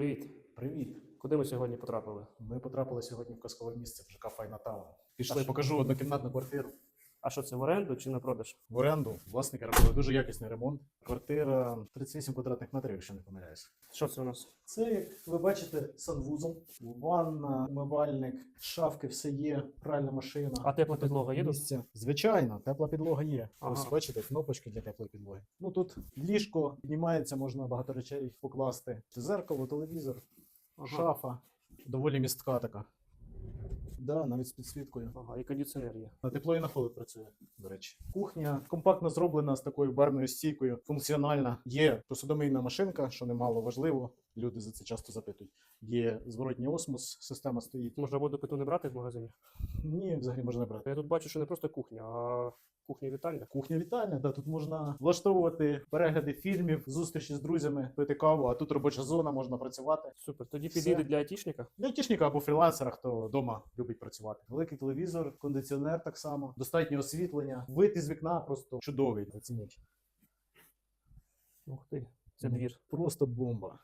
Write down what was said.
Привіт. Привіт! Куди ми сьогодні потрапили? Ми потрапили сьогодні в казкове місце в ЖК Файна Таун. Пішли, покажу однокімнатну квартиру. А що це в оренду чи на продаж? В оренду власники робили дуже якісний ремонт. Квартира 38 квадратних метрів, якщо не помиляюсь. Що це у нас? Це, як ви бачите, санвузол, ванна, умивальник, шафки, все є, пральна машина. А тепла підлога є тут? Місця. Звичайно, тепла підлога є. Ага. Ось бачите, кнопочки для теплої підлоги. Ну тут ліжко піднімається, можна багато речей покласти. Зеркало, телевізор, Ага. шафа. Доволі містка така. Да, навіть з підсвіткою. Ага, і кондиціонер є. На тепло і на холод працює, до речі. Кухня компактно зроблена з такою барною стійкою, функціональна. Є посудомийна машинка, що немало важливо. Люди за це часто запитують. Є зворотній осмос, система стоїть. Можна воду питу не брати в магазині. Ні, взагалі можна брати. Я тут бачу, що не просто кухня, а кухня вітальня. Кухня вітальня, да, тут можна влаштовувати перегляди фільмів, зустрічі з друзями, пити каву, а тут робоча зона, можна працювати. Супер. Тоді підійде для айтішника. Для айтішника або фрілансера, хто вдома любить працювати. Великий телевізор, кондиціонер так само, достатньо освітлення. Вид із вікна просто чудовий. Ух ти, це Ну, двір. Просто бомба.